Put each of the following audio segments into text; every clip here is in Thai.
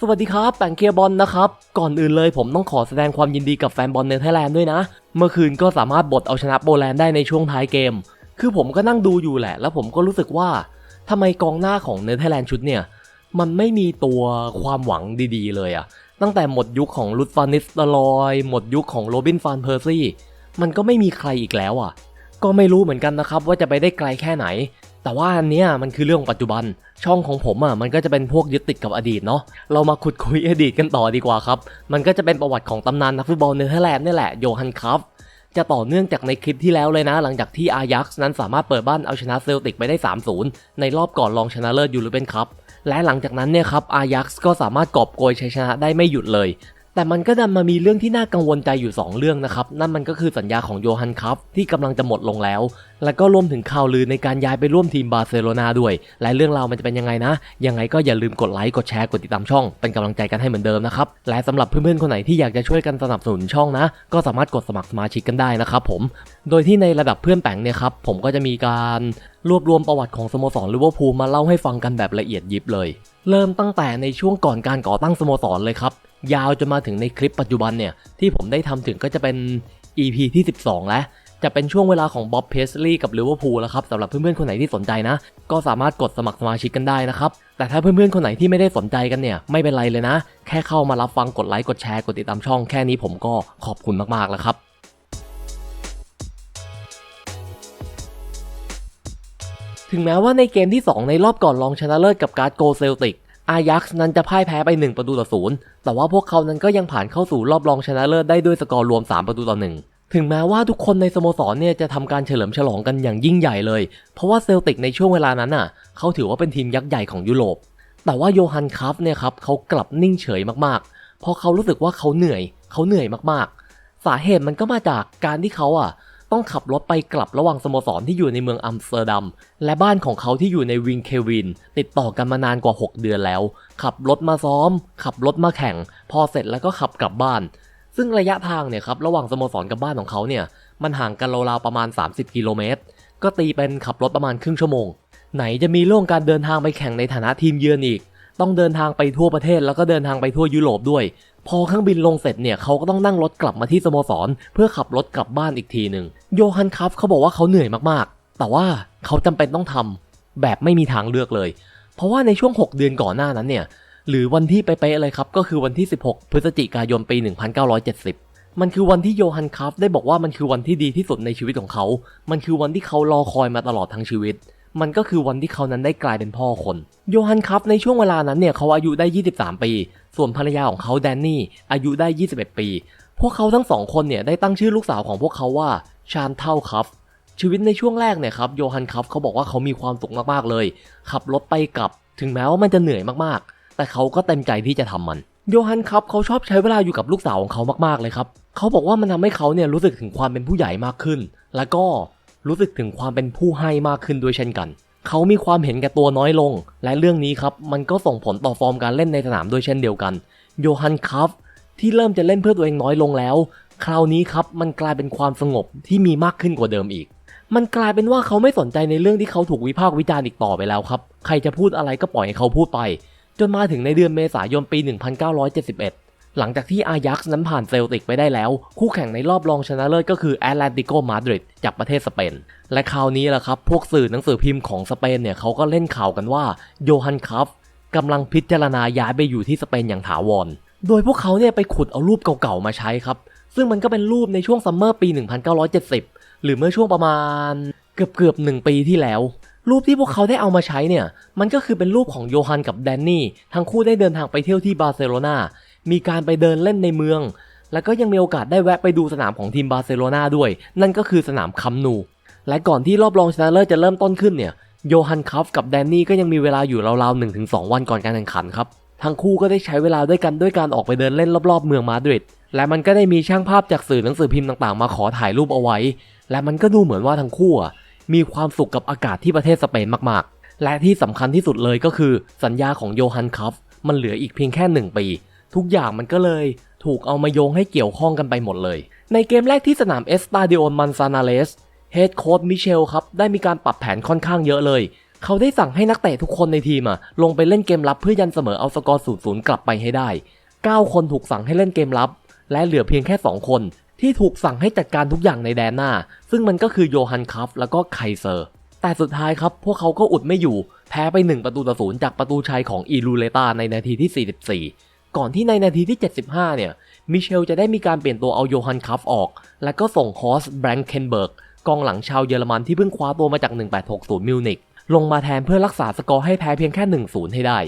สวัสดีครับแปงเคียร์บอลนะครับ ก่อนอื่นเลยผมต้องขอแสดงความยินดีกับแฟนบอลเนเธอร์แลนด์ด้วยนะ เมื่อคืนก็สามารถบดเอาชนะโปแลนด์ได้ในช่วงท้ายเกม คือผมก็นั่งดูอยู่แหละ แล้วผมก็รู้สึกว่าทำไมกองหน้าของเนเธอร์แลนด์ชุดเนี่ย มันไม่มีตัวความหวังดีๆ เลยอะตั้งแต่หมดยุคของลุดฟานิสตลอย หมดยุคของโรบินฟานเพอร์ซี่มันก็ไม่มีใครอีกแล้วอะก็ไม่รู้เหมือนกันนะครับว่าจะไปได้ไกลแค่ไหน แต่ว่าอันเนี้ยมันคือเรื่องปัจจุบัน ช่องของผมอะมันก็จะเป็นพวกยึดติดกับอดีตเนาะเรามาขุดคุยอดีตกันต่อดีกว่าครับ มันก็จะเป็นประวัติของตำนานนักฟุตบอลเนเธอร์แลนด์นี่แหละโยฮันคัฟจะต่อเนื่องจากในคลิปที่แล้วเลยนะ หลังจากที่อายักซ์นั้นสามารถเปิดบ้านเอาชนะเซลติกไปได้ 3-0 ในรอบก่อนรองชนะเลิศยูโรเปียนคัพและหลังจากนั้นเนี่ยครับอายักซ์ก็สามารถกอบโกยชัยชนะได้ไม่หยุดเลย แต่มันก็ดันมามีเรื่องที่น่ากังวลใจอยู่ 2 เรื่องนะครับ นั่นมันก็คือสัญญาของโยฮันคัฟที่กำลังจะหมดลงแล้ว และก็รวมถึงข่าวลือในการย้ายไปร่วมทีมบาร์เซโลนาด้วย และเรื่องราวมันจะเป็นยังไงนะ ยังไงก็อย่าลืมกดไลค์กดแชร์กดติดตามช่อง เป็นกำลังใจกันให้เหมือนเดิมนะครับ และสำหรับเพื่อนๆคนไหนที่อยากจะช่วยกันสนับสนุนช่องนะ ก็สามารถกดสมัครสมาชิกกันได้นะครับผม โดยที่ในระดับเพื่อนแปงเนี่ยครับผมก็จะมีการรวบรวมประวัติของสโมสรลิเวอร์พูลมาเล่าให้ฟังกันแบบละเอียดยิบเลย เริ่มตั้งแต่ในช่วงก่อนการก่อตั้งสโมสรเลยครับ ยาวจนมาถึงในคลิปปัจจุบันเนี่ย ที่ผมได้ทำถึงก็จะเป็น EP ที่ 12 แล้ว จะเป็นช่วงเวลาของบ๊อบเพสลีย์กับลิเวอร์พูลแล้วครับสำหรับเพื่อนๆคนไหนที่สนใจนะ ก็สามารถกดสมัครสมาชิกกันได้นะครับ แต่ถ้าเพื่อนๆคนไหนที่ไม่ได้สนใจกันเนี่ย ไม่เป็นไรเลยนะ แค่เข้ามารับฟังกดไลค์กดแชร์กดติดตามช่องแค่นี้ผมก็ขอบคุณมากๆแล้วครับถึงแม้ว่าในเกมที่ 2 ในรอบก่อนรองชนะเลิศกับการ์ดโกเซลติก อายักซ์นั้นจะพ่ายแพ้ไป 1 ประตูต่อศูนย์แต่ว่าพวกเขานั้นก็ยังผ่านเข้าสู่รอบรองชนะเลิศได้ด้วยสกอร์รวม 3 ประตูต่อ1ถึงแม้ว่าทุกคนในสโมสรเนี่ยจะทำการเฉลิมฉลองกันอย่างยิ่งใหญ่เลย เพราะว่าเซลติกในช่วงเวลานั้นน่ะ เขาถือว่าเป็นทีมยักษ์ใหญ่ของยุโรป แต่ว่าโยฮันคัฟเนี่ยครับเขากลับนิ่งเฉยมากๆ เพราะเขารู้สึกว่าเขาเหนื่อย เขาเหนื่อยมากๆ สาเหตุมันก็มาจากการที่เขาอะ ต้องขับรถไปกลับระหว่างสโมสรที่อยู่ในเมืองอัมสเตอร์ดัม และบ้านของเขาที่อยู่ในวิงเควิน ติดต่อกันมานานกว่า 6 เดือนแล้ว ขับรถมาซ้อม ขับรถมาแข่ง พอเสร็จแล้วก็ขับกลับบ้าน ซึ่งระยะทางเนี่ยครับระหว่างสโมสรกับบ้านของเขาเนี่ยมันห่างกันราวๆประมาณ 30 กิโลเมตร ก็ตีเป็นขับรถประมาณครึ่งชั่วโมง ไหนจะมีเรื่องการเดินทางไปแข่งในฐานะทีมเยือนอีก ต้องเดินทางไปทั่วประเทศแล้วก็เดินทางไปทั่วยุโรปด้วย พอเครื่องบินลงเสร็จเนี่ยเขาก็ต้องนั่งรถกลับมาที่สโมสร เพื่อขับรถกลับบ้านอีกทีหนึ่งโยฮันคัฟเขาบอกว่าเขาเหนื่อยมากๆ แต่ว่าเขาจำเป็นต้องทำแบบไม่มีทางเลือกเลย เพราะว่าในช่วง 6 เดือนก่อนหน้านั้นเนี่ยหรือวันที่เป๊ะๆเลยครับก็คือวันที่ 16 พฤศจิกายนปี 1970 มันคือวันที่โยฮันคัฟได้บอกว่ามันคือวันที่ดีที่สุดในชีวิตของเขา มันคือวันที่เขารอคอยมาตลอดทั้งชีวิต มันก็คือวันที่เขานั้นได้กลายเป็นพ่อคน โยฮันคัฟในช่วงเวลานั้นเนี่ยเขาอายุได้ 23 ปี ส่วนภรรยาของเขาแดนนี่อายุได้ 21 ปี พวกเขาทั้งสองคนเนี่ยได้ตั้งชื่อลูกสาวของพวกเขาว่าชานเท่าคัฟชีวิตในช่วงแรกเนี่ยครับโยฮันคัฟเขาบอกว่าเขามีความสุขมากๆเลย ขับรถไปกลับ ถึงแม้ว่ามันจะเหนื่อยมากๆ แต่เขาก็เต็มใจที่จะทำมัน โยฮันคัฟเขาชอบใช้เวลาอยู่กับลูกสาวของเขามากๆเลยครับ เขาบอกว่ามันทำให้เขาเนี่ยรู้สึกถึงความเป็นผู้ใหญ่มากขึ้น แล้วก็ รู้สึกถึงความเป็นผู้ให้มากขึ้นด้วยเช่นกัน เขามีความเห็นแก่ตัวน้อยลง และเรื่องนี้ครับมันก็ส่งผลต่อฟอร์มการเล่นในสนามด้วยเช่นเดียวกัน โยฮันคัฟที่เริ่มจะเล่นเพื่อตัวเองน้อยลงแล้ว คราวนี้ครับมันกลายเป็นความสงบที่มีมากขึ้นกว่าเดิมอีก มันกลายเป็นว่าเขาไม่สนใจในเรื่องที่เขาถูกวิพากษ์วิจารณ์อีกต่อไปแล้วครับ ใครจะพูดอะไรก็ปล่อยให้เขาพูดไป จนมาถึงในเดือนเมษายนปี 1971 หลังจากที่อายักซ์นั้นผ่านเซลติกไปได้แล้ว คู่แข่งในรอบรองชนะเลิศก็คือแอตแลนติโกมาดริดจากประเทศสเปน และคราวนี้แหละครับ พวกสื่อหนังสือพิมพ์ของสเปนเนี่ยเขาก็เล่นข่าวกันว่าโยฮันคัฟกำลังพิจารณาย้ายไปอยู่ที่สเปนอย่างถาวร โดยพวกเขาเนี่ยไปขุดเอารูปเก่าๆมาใช้ครับ ซึ่งมันก็เป็นรูปในช่วงซัมเมอร์ปี 1970 หรือเมื่อช่วงประมาณเกือบเกือบหนึ่งปีที่แล้ว รูปที่พวกเขาได้เอามาใช้เนี่ย มันก็คือเป็นรูปของโยฮันกับแดนนี่ ทั้งคู่ได้เดินทางไปเที่ยวที่บาร์เซโลนา มีการไปเดินเล่นในเมือง แล้วก็ยังมีโอกาสได้แวะไปดูสนามของทีมบาร์เซโลนาด้วย นั่นก็คือสนามคัมนู และก่อนที่รอบรองชนะเลิศจะเริ่มต้นขึ้นเนี่ยโยฮันคัฟกับแดนนี่ก็ยังมีเวลาอยู่ราวๆ1-2วันก่อนการแข่งขันครับ ทั้งคู่ก็ได้ใช้เวลาด้วยกันด้วยการออกไปเดินเล่นรอบๆเมืองมาดริด และมันก็ได้มีช่างภาพจากสื่อหนังสือพิมพ์ต่างๆ มาขอถ่ายรูปเอาไว้ และมันก็ดูเหมือนว่าทั้งคู่มีความสุขกับอากาศที่ประเทศสเปนมากๆ และที่สำคัญที่สุดเลยก็คือ สัญญาของโยฮันคัฟมันเหลืออีกเพียงแค่หนึ่งปี ทุกอย่างมันก็เลยถูกเอามาโยงให้เกี่ยวข้องกันไปหมดเลย ในเกมแรกที่สนามเอสตาดิโอมันซานาเลสเฮดโค้ชมิเชลครับได้มีการปรับแผนค่อนข้างเยอะเลย เขาได้สั่งให้นักเตะทุกคนในทีมอะลงไปเล่นเกมรับเพื่อยันเสมอเอาสกอร์0 0กลับไปให้ได้ 9 คนถูกสั่งให้เล่นเกมรับ และเหลือเพียงแค่ 2 คน ที่ถูกสั่งให้จัดการทุกอย่างในแดนหน้า ซึ่งมันก็คือโยฮันคัฟแล้วก็ไคเซอร์ แต่สุดท้ายครับพวกเขาก็อุดไม่อยู่ แพ้ไป 1 ประตูต่อศูนย์จากประตูชัยของอีลูเลตาในนาทีที่ 44 ก่อนที่ในนาทีที่ 75 เนี่ย มิเชลจะได้มีการเปลี่ยนตัวเอาโยฮันคัฟออก แล้วก็ส่งฮอสแบงเคนเบิร์กกองหลังชาวเยอรมันที่เพิ่งคว้าตัวมาจาก 1860 มิวนิกลงมาแทนเพื่อรักษาสกอร์ให้แพ้เพียงแค่ 1-0 ให้ได้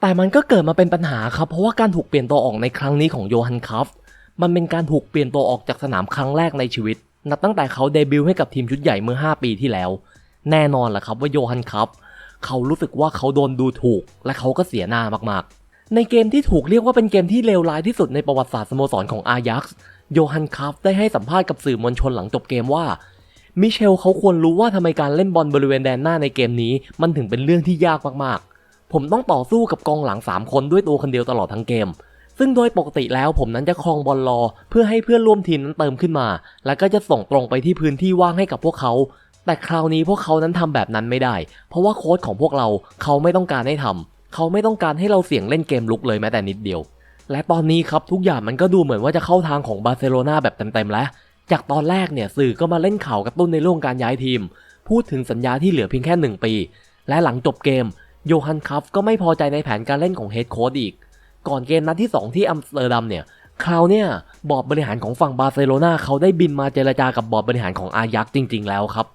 แต่มันก็เกิดมาเป็นปัญหาครับ เพราะว่าการถูกเปลี่ยนตัวออกในครั้งนี้ของโยฮันคัฟมันเป็นการถูกเปลี่ยนตัวออกจากสนามครั้งแรกในชีวิต นับตั้งแต่เขาเดบิวต์ให้กับทีมชุดใหญ่เมื่อ 5 ปีที่แล้ว แน่นอนแหละครับว่าโยฮันคัฟเขารู้สึกว่าเขาโดนดูถูก และเขาก็เสียหน้ามากๆ ในเกมที่ถูกเรียกว่าเป็นเกมที่เลวร้ายที่สุดในประวัติศาสตร์สโมสรของอายักซ์โยฮันคัฟได้ให้สัมภาษณ์กับสื่อมวลชนหลังจบเกมว่า มิเชลเขาควรรู้ว่าทำไมการเล่นบอลบริเวณแดนหน้าในเกมนี้ มันถึงเป็นเรื่องที่ยากมากๆ ผมต้องต่อสู้กับกองหลัง 3 คนด้วยตัวคนเดียวตลอดทั้งเกม ซึ่งโดยปกติแล้วผมนั้นจะครองบอลรอ เพื่อให้เพื่อนร่วมทีมนั้นเติมขึ้นมา แล้วก็จะส่งตรงไปที่พื้นที่ว่างให้กับพวกเขา แต่คราวนี้พวกเขานั้นทำแบบนั้นไม่ได้ เพราะว่าโค้ชของพวกเราเขาไม่ต้องการให้ทำ เขาไม่ต้องการให้เราเสี่ยงเล่นเกมลุกเลยแม้แต่นิดเดียว และตอนนี้ครับทุกอย่างมันก็ดูเหมือนว่าจะเข้าทางของบาร์เซโลนาแบบเต็มๆแล้ว จากตอนแรกเนี่ยสื่อก็มาเล่นข่าวกระตุ้นในเรื่องการย้ายทีม พูดถึงสัญญาที่เหลือเพียงแค่ 1 ปี และหลังจบเกมโยฮันคัฟก็ไม่พอใจในแผนการเล่นของเฮดโค้ดอีก ก่อนเกมนัดที่ 2 ที่อัมสเตอร์ดัมเนี่ยคราวเนี่ยบอร์ดบริหารของฝั่งบาร์เซโลนาเขาได้บินมาเจรจากับบอร์ดบริหารของอายักจริง ๆ แล้วครับ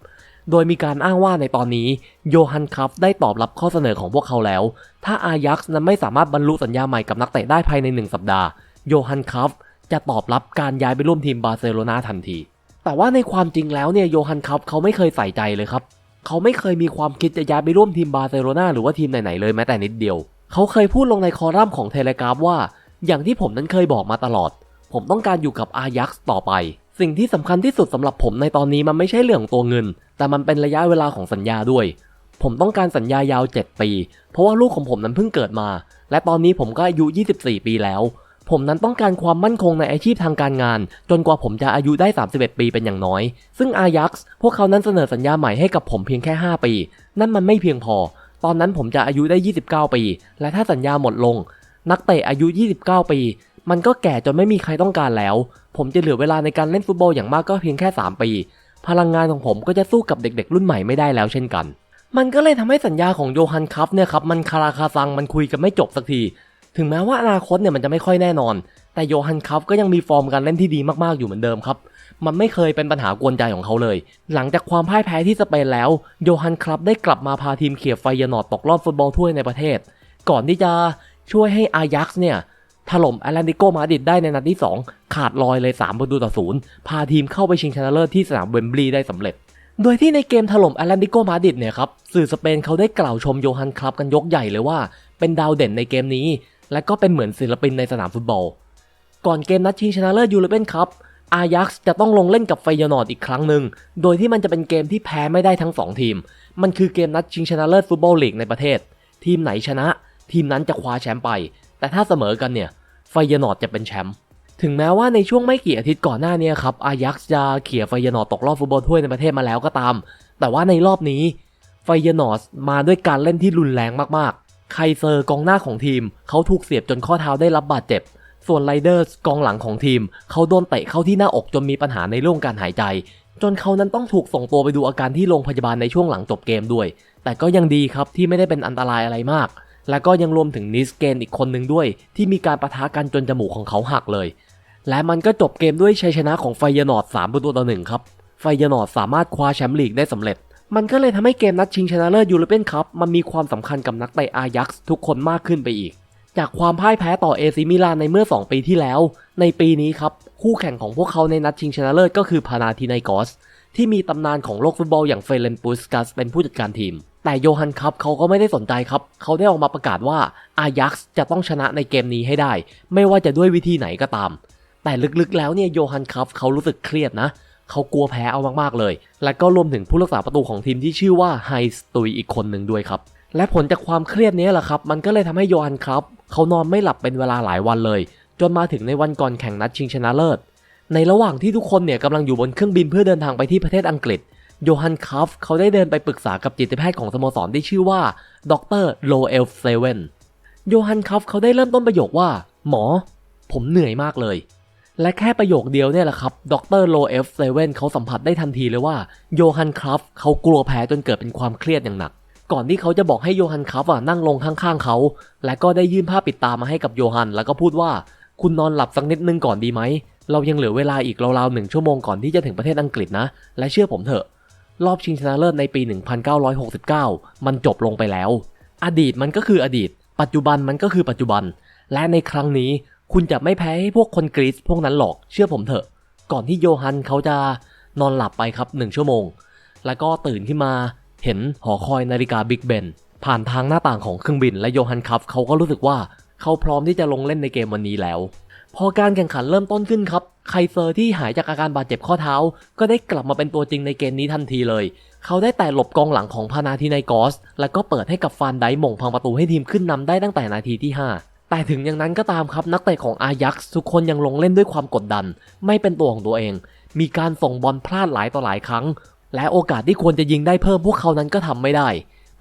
โดยมีการอ้างว่าในตอนนี้โยฮันคัฟได้ตอบรับข้อเสนอของพวกเขาแล้ว ถ้าอายักนั้นไม่สามารถบรรลุสัญญาใหม่กับนักเตะได้ภายใน 1 สัปดาห์ โยฮันคัฟจะตอบรับการย้ายไปร่วมทีมบาร์เซโลนาทันที แต่ว่าในความจริงแล้วเนี่ยโยฮันคัฟเขาไม่เคยใส่ใจเลยครับ เขาไม่เคยมีความคิดจะย้ายไปร่วมทีมบาร์เซโลนาหรือว่าทีมไหนๆเลยแม้แต่นิดเดียว เขาเคยพูดลงในคอลัมน์ของเทเลกราฟว่า อย่างที่ผมนั้นเคยบอกมาตลอด ผมต้องการอยู่กับอายักซ์ต่อไป สิ่งที่สำคัญที่สุดสำหรับผมในตอนนี้มันไม่ใช่เรื่องของตัวเงิน แต่มันเป็นระยะเวลาของสัญญาด้วย ผมต้องการสัญญายาว 7 ปี เพราะว่าลูกของผมนั้นเพิ่งเกิดมา และตอนนี้ผมก็อายุ 24 ปีแล้ว ผมนั้นต้องการความมั่นคงในอาชีพทางการงาน จนกว่าผมจะอายุได้ 31 ปีเป็นอย่างน้อย ซึ่งอายักซ์พวกเขานั้นเสนอสัญญาใหม่ให้กับผมเพียงแค่ 5 ปี นั่นมันไม่เพียงพอ ตอนนั้นผมจะอายุได้ 29 ปี และถ้าสัญญาหมดลง นักเตะอายุ 29 ปี มันก็แก่จนไม่มีใครต้องการแล้ว ผมจะเหลือเวลาในการเล่นฟุตบอลอย่างมากก็เพียงแค่ 3 ปี พลังงานของผมก็จะสู้กับเด็กๆ รุ่นใหม่ไม่ได้แล้วเช่นกัน มันก็เลยทำให้สัญญาของโยฮันคัฟเนี่ยครับมันคาราคาซังมันคุยกันไม่จบสักที ถึงแม้ว่าอนาคตเนี่ยมันจะไม่ค่อยแน่นอน แต่โยฮันคัฟก็ยังมีฟอร์มการเล่นที่ดีมากๆอยู่เหมือนเดิมครับมันไม่เคยเป็นปัญหากวนใจของเขาเลย หลังจากความพ่ายแพ้ที่สเปนแล้ว โยฮันครับได้กลับมาพาทีมเขียบไฟยานอร์ดตกรอบฟุตบอลถ้วยในประเทศ ก่อนที่จะช่วยให้อายักซ์เนี่ยถล่มแอตแลนติโกมาดริดได้ในนัดที่ 2 ขาดลอยเลย3ประตูต่อศูนย์พาทีมเข้าไปชิงชนะเลิศที่สนามเวมบลีย์ได้สำเร็จ โดยที่ในเกมถล่มแอตแลนติโกมาดริดเนี่ยครับสื่อสเปนเขาได้กล่าวชมโยฮันครับกันยกใหญ่เลยว่า เป็นดาวเด่นในเกมนี้ และก็เป็นเหมือนศิลปินในสนามฟุตบอล ก่อนเกมนัดชิงชนะเลิศยูโรเปียนคัพอายักซ์จะต้องลงเล่นกับไฟยานอร์ดอีกครั้งหนึ่ง โดยที่มันจะเป็นเกมที่แพ้ไม่ได้ทั้ง 2 ทีม มันคือเกมนัดชิงชนะเลิศฟุตบอลลีกในประเทศ ทีมไหนชนะ ทีมนั้นจะคว้าแชมป์ไป แต่ถ้าเสมอกันเนี่ย ไฟยานอร์ดจะเป็นแชมป์ ถึงแม้ว่าในช่วงไม่กี่อาทิตย์ก่อนหน้านี้ครับอายักซ์จะเขี่ยไฟยานอร์ดตกรอบฟุตบอลถ้วยในประเทศมาแล้วก็ตาม แต่ว่าในรอบนี้ไฟยานอร์ดมาด้วยการเล่นที่รุนแรงมากๆ ไคเซอร์กองหน้าของทีม เขาถูกเสียบจนข้อเท้าได้รับบาดเจ็บ ส่วนไรเดอร์สกองหลังของทีม เขาโดนเตะเข้าที่หน้าอกจนมีปัญหาในเรื่องการหายใจ จนเขานั้นต้องถูกส่งตัวไปดูอาการที่โรงพยาบาลในช่วงหลังจบเกมด้วย แต่ก็ยังดีครับที่ไม่ได้เป็นอันตรายอะไรมาก และก็ยังรวมถึงนิสเกนอีกคนหนึ่งด้วย ที่มีการประทะกันจนจมูกของเขาหักเลย และมันก็จบเกมด้วยชัยชนะของไฟยานอร์ด3ประตูต่อหนึ่งครับ ไฟยานอร์ดสามารถคว้าแชมป์ลีกได้สำเร็จ มันก็เลยทำให้เกมนัดชิงชนะเลิศยูโรเปียนคัพมันมีความสำคัญกับนักเตะอายักซ์ทุกคนมากขึ้นไปอีก จากความพ่ายแพ้ต่อเอซิมิลานในเมื่อ 2 ปีที่แล้ว ในปีนี้ครับคู่แข่งของพวกเขาในนัดชิงชนะเลิศก็คือพานาธิไนกอสที่มีตำนานของโลกฟุตบอลอย่างเฟรนปุสกัสเป็นผู้จัดการทีม แต่โยฮันคัพเขาก็ไม่ได้สนใจครับ เขาได้ออกมาประกาศว่าอายักซ์จะต้องชนะในเกมนี้ให้ได้ ไม่ว่าจะด้วยวิธีไหนก็ตาม แต่ลึกๆแล้วเนี่ยโยฮันคัฟเขารู้สึกเครียดนะ เขากลัวแพ้เอามากๆเลย และก็รวมถึงผู้รักษาประตูของทีมที่ชื่อว่าไฮสตุยอีกคนหนึ่งด้วยครับ และผลจากความเครียดนี้แหละครับ มันก็เลยทำให้โยฮันคัฟเขานอนไม่หลับเป็นเวลาหลายวันเลย จนมาถึงในวันก่อนแข่งนัดชิงชนะเลิศ ในระหว่างที่ทุกคนเนี่ยกำลังอยู่บนเครื่องบินเพื่อเดินทางไปที่ประเทศอังกฤษโยฮันคัฟเขาได้เดินไปปรึกษากับจิตแพทย์ของสโมสรที่ชื่อว่าดรโลเอลเซเวนโยฮันคัฟเขาได้เริ่มต้นประโยคว่า หมอ ผมเหนื่อยมากเลย และแค่ประโยคเดียวเนี่ยแหละครับ ดรโลเอฟเซเว่นเขาสัมผัสได้ทันทีเลยว่าโยฮันครัฟเขากลัวแพ้จนเกิดเป็นความเครียดอย่างหนัก ก่อนที่เขาจะบอกให้โยฮันครัฟอะนั่งลงข้างๆเขา และก็ได้ยื่นผ้าปิดตามาให้กับโยฮัน แล้วก็พูดว่า คุณนอนหลับสักนิดนึงก่อนดีไหม เรายังเหลือเวลาอีกราวๆหนึ่งชั่วโมงก่อนที่จะถึงประเทศอังกฤษนะ และเชื่อผมเถอะ รอบชิงชนะเลิศในปี 1969 มันจบลงไปแล้ว อดีตมันก็คืออดีต ปัจจุบันมันก็คือปัจจุบัน และในครั้งนี้ คุณจะไม่แพ้ให้พวกคนกรีซพวกนั้นหรอกเชื่อผมเถอะ ก่อนที่โยฮันเขาจะนอนหลับไปครับหนึ่งชั่วโมง แล้วก็ตื่นขึ้นมาเห็นหอคอยนาฬิกาบิ๊กเบนผ่านทางหน้าต่างของเครื่องบินและโยฮันคัฟเขาก็รู้สึกว่าเขาพร้อมที่จะลงเล่นในเกมวันนี้แล้ว พอการแข่งขันเริ่มต้นขึ้นครับไคเซอร์ที่หายจากอาการบาดเจ็บข้อเท้า ก็ได้กลับมาเป็นตัวจริงในเกมนี้ทันทีเลย เขาได้แต่หลบกองหลังของพานาธิไนกอส แล้วก็เปิดให้กับฟานไดมงพังประตูให้ทีมขึ้นนำได้ตั้งแต่นาทีที่ 5 แต่ถึงอย่างนั้นก็ตามครับนักเตะของอายักษ์ทุกคนยังลงเล่นด้วยความกดดัน ไม่เป็นตัวของตัวเอง มีการส่งบอลพลาดหลายต่อหลายครั้ง และโอกาสที่ควรจะยิงได้เพิ่มพวกเขานั้นก็ทำไม่ได้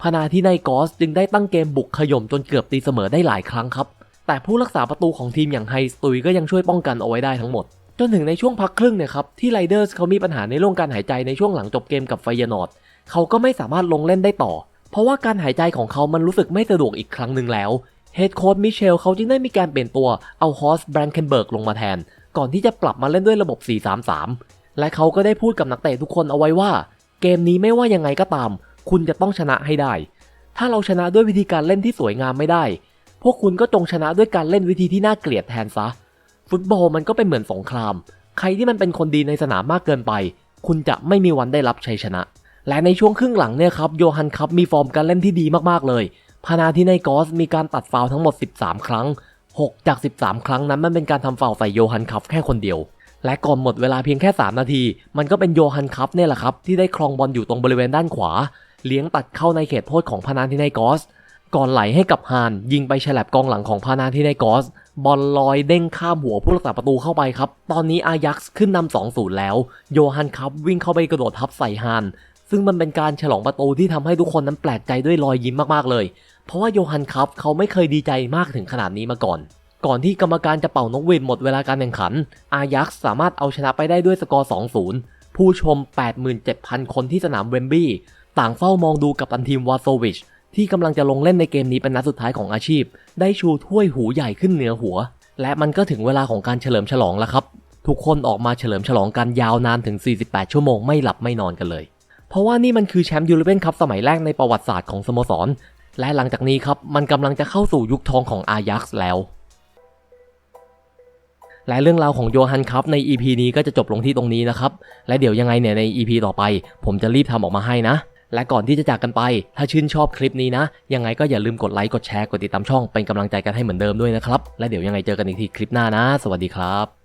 พนาธิไนกอสจึงได้ตั้งเกมบุกขย่มจนเกือบตีเสมอได้หลายครั้งครับ แต่ผู้รักษาประตูของทีมอย่างไฮสตุยก็ยังช่วยป้องกันเอาไว้ได้ทั้งหมด จนถึงในช่วงพักครึ่งเนี่ยครับที่ไรเดอร์สเขามีปัญหาในเรื่องการหายใจในช่วงหลังจบเกมกับไฟยนอร์ดเขาก็ไม่สามารถลงเล่นได้ต่อ เพราะว่าการหายใจของเขามันรู้สึกไม่สะดวกอีกครั้งหนึ่งแล้ว เฮดโค้ชมิเชลเขาจึงได้มีการเปลี่ยนตัวเอาฮอสแบรนเคนเบิร์กลงมาแทน ก่อนที่จะปรับมาเล่นด้วยระบบ 4-3-3 และเขาก็ได้พูดกับนักเตะทุกคนเอาไว้ว่า เกมนี้ไม่ว่ายังไงก็ตาม คุณจะต้องชนะให้ได้ ถ้าเราชนะด้วยวิธีการเล่นที่สวยงามไม่ได้ พวกคุณก็จงชนะด้วยการเล่นวิธีที่น่าเกลียดแทนซะ ฟุตบอลมันก็เป็นเหมือนสงคราม ใครที่มันเป็นคนดีในสนามมากเกินไป คุณจะไม่มีวันได้รับชัยชนะ และในช่วงครึ่งหลังเนี่ยครับโยฮันคัพมีฟอร์มการเล่นที่ดีมากๆเลย พานาทิไนกอสมีการตัดฟาวทั้งหมด 13 ครั้ง 6 จาก 13 ครั้งนั้นมันเป็นการทำฟาวใส่โยฮันคัพแค่คนเดียว และก่อนหมดเวลาเพียงแค่ 3 นาที มันก็เป็นโยฮันคัพเนี่ยแหละครับ ที่ได้ครองบอลอยู่ตรงบริเวณด้านขวา เลี้ยงตัดเข้าในเขตโทษของพานาทิไนกอส ก่อนไหลให้กับฮานยิงไปฉลับกองหลังของพานาทิไนกอส บอลลอยเด้งข้ามหัวผู้รักษาประตูเข้าไปครับ ตอนนี้อายักษ์ขึ้นนำ2-0แล้ว โยฮันคัพวิ่งเข้าไปกระโดดทับใส่ฮาน ซึ่งมันเป็นการฉลองประตูที่ทำให้ทุกคนนั้นแปลกใจด้วยรอยยิ้มมากๆเลย เพราะว่าโยฮันคัพเขาไม่เคยดีใจมากถึงขนาดนี้มาก่อน ก่อนที่กรรมการจะเป่านกหวีดหมดเวลาการแข่งขัน อายักษ์สามารถเอาชนะไปได้ด้วยสกอร์ 2-0 ผู้ชม 87,000 คนที่สนามเวมบลีย์ต่างเฝ้ามองดูกับตันทีมวาโซวิชที่กำลังจะลงเล่นในเกมนี้เป็นนัดสุดท้ายของอาชีพ ได้ชูถ้วยหูใหญ่ขึ้นเหนือหัว และมันก็ถึงเวลาของการเฉลิมฉลองแล้วครับ ทุกคนออกมาเฉลิมฉลองกันยาวนานถึง 48 ชั่วโมงไม่หลับไม่นอนกันเลย เพราะว่านี่มันคือแชมป์ยูโรเปียนคัพสมัยแรกในประวัติศาสตร์ของสโมสร และหลังจากนี้ครับมันกำลังจะเข้าสู่ยุคทองของอายักษ์แล้ว และเรื่องราวของโยฮันคัพใน EP นี้ก็จะจบลงที่ตรงนี้นะครับ และเดี๋ยวยังไงเนี่ยใน EP ต่อไป ผมจะรีบทำออกมาให้นะ และก่อนที่จะจากกันไป ถ้าชื่นชอบคลิปนี้นะ ยังไงก็อย่าลืมกดไลค์กดแชร์กดติดตามช่องเป็นกำลังใจกันให้เหมือนเดิมด้วยนะครับและเดี๋ยวยังไงเจอกันอีกทีคลิปหน้านะ สวัสดีครับ